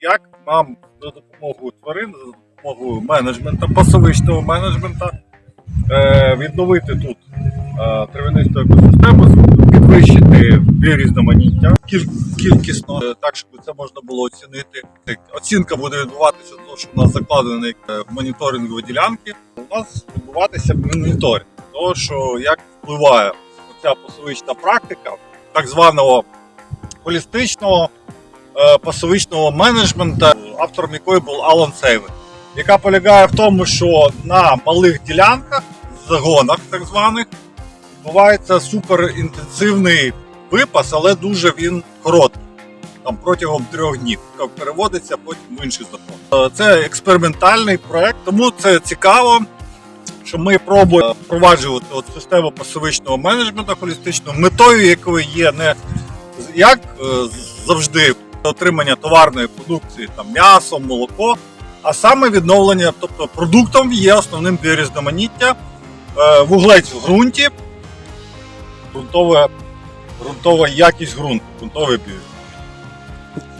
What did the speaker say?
Як нам за допомогою тварин, за допомогою менеджменту, пасовичного менеджменту е, відновити тут е, травянисту екосистему, підвищити біорізноманіття кіль- кількісно, е, так, щоб це можна було оцінити. Оцінка буде відбуватися, тому що у нас закладені моніторингові ділянки. У нас відбуватися моніторинг того, що як впливає ця пасовична практика так званого холістичного пасовичного менеджменту, автором якої був Алан Сейвен, яка полягає в тому, що на малих ділянках, загонах так званих, відбувається суперінтенсивний випас, але дуже він короткий. Там протягом трьох днів переводиться потім в інший закон. Е, Це експериментальний проект, тому це цікаво, що ми пробуємо впроваджувати от систему пасовичного менеджменту холістичного, метою якої є не як е, завжди отримання товарної продукції, там м'ясо, молоко, а саме відновлення, тобто продуктом є основним біорізноманіття, е, вуглець в ґрунті, ґрунтова, якість ґрунту, ґрунтовий біо.